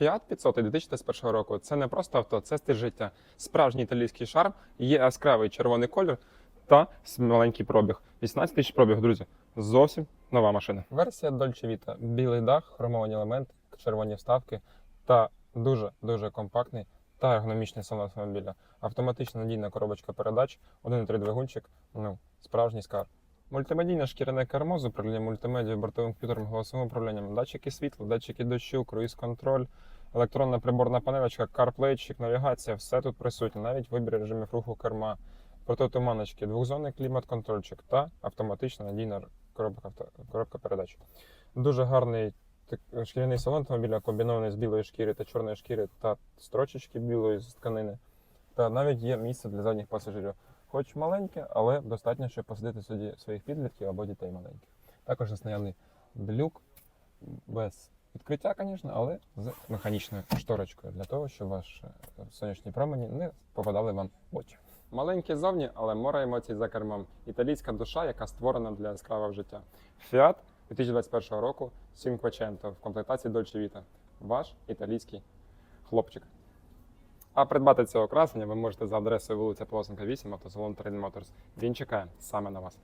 Fiat 500 2021 року це не просто авто, це стиль життя. Справжній італійський шарм, є яскравий червоний колір та маленький пробіг. 18 тисяч пробіг, друзі. Зовсім нова машина. Версія Dolce Vita. Білий дах, хромовані елементи, червоні вставки та дуже дуже компактний та ергономічний салон автомобіля. Автоматична надійна коробочка передач, 1,3 двигунчик, ну, справжній скарб. Мультимедійне шкіряне кермо з управлінням мультимедією, бортовим комп'ютером, голосовим управлінням, датчики світла, датчики дощу, круїз-контроль, електронна приборна панелечка, CarPlay, навігація, все тут присутнє, навіть вибір режимів руху керма, протитуманочки, двохзонний клімат-контрольчик та автоматична надійна коробка, коробка передач. Дуже гарний шкіряний салон автомобіля, комбінований з білої шкіри та чорної шкіри та строчечки білої з тканини. Та навіть є місце для задніх пасажирів. Хоч маленьке, але достатньо, щоб посадити сюди своїх підлітків або дітей маленьких. Також наявний блюк без відкриття, звісно, але з механічною шторочкою для того, щоб ваші е, сонячні промені не попадали вам в очі. Маленький зовні, але море емоцій за кермом. Італійська душа, яка створена для яскравого життя. Fiat 2021 року Cinquecento в комплектації Dolce Vita. Ваш італійський хлопчик. А придбати цього красення ви можете за адресою вулиця Полосенка 8, автосалон Trade Motors. Він чекає саме на вас.